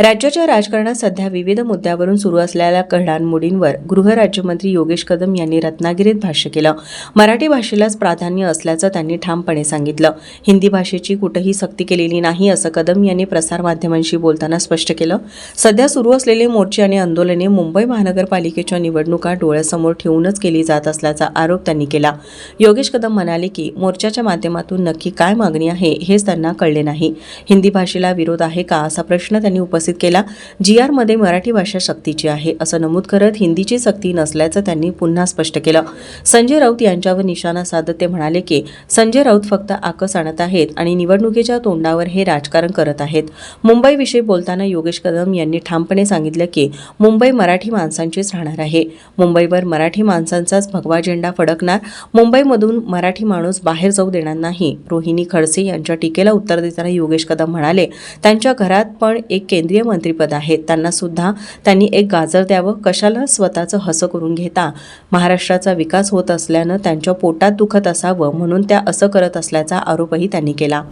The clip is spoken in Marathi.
राज्याच्या राजकारणात सध्या विविध मुद्द्यावरून सुरू असलेल्या घडामोडींवर गृहराज्यमंत्री योगेश कदम यांनी रत्नागिरीत भाष्य केलं. मराठी भाषेलाच प्राधान्य असल्याचं त्यांनी ठामपणे सांगितलं. हिंदी भाषेची कुठेही सक्ती केलेली नाही असं कदम यांनी प्रसारमाध्यमांशी बोलताना स्पष्ट केलं. सध्या सुरू असलेले मोर्चे आणि आंदोलने मुंबई महानगरपालिकेच्या निवडणुका डोळ्यासमोर ठेवूनच केली जात असल्याचा आरोप त्यांनी केला. योगेश कदम म्हणाले की मोर्चाच्या माध्यमातून नक्की काय मागणी आहे हेच त्यांना कळले नाही. हिंदी भाषेला विरोध आहे का असा प्रश्न त्यांनी उपस्थित केला. जी आरमध्ये मराठी भाषा सक्तीची आहे असं नमूद करत हिंदीची सक्ती नसल्याचं त्यांनी पुन्हा स्पष्ट केलं. संजय राऊत यांच्यावर निशाणा साधत ते म्हणाले की संजय राऊत फक्त आकस आणत आहेत आणि निवडणुकीच्या तोंडावर हे राजकारण करत आहेत. मुंबईविषयी बोलताना योगेश कदम यांनी ठामपणे सांगितलं की मुंबई मराठी माणसांचीच राहणार आहे. मुंबईवर मराठी माणसांचाच भगवा झेंडा फडकणार मुंबईमधून मराठी माणूस बाहेर जाऊ देणार नाही रोहिणी खडसे यांच्या टीकेला उत्तर देताना योगेश कदम म्हणाले. त्यांच्या घरात पण एक केंद्रीय मंत्रीपद आहे त्यांना सुद्धा त्यांनी एक गाजर द्यावं. कशाला? स्वतःचं हसं करून घेता. महाराष्ट्राचा विकास होत असल्यानं त्यांच्या पोटात दुखत असावं म्हणून त्या असं करत असल्याचा आरोपही त्यांनी केला.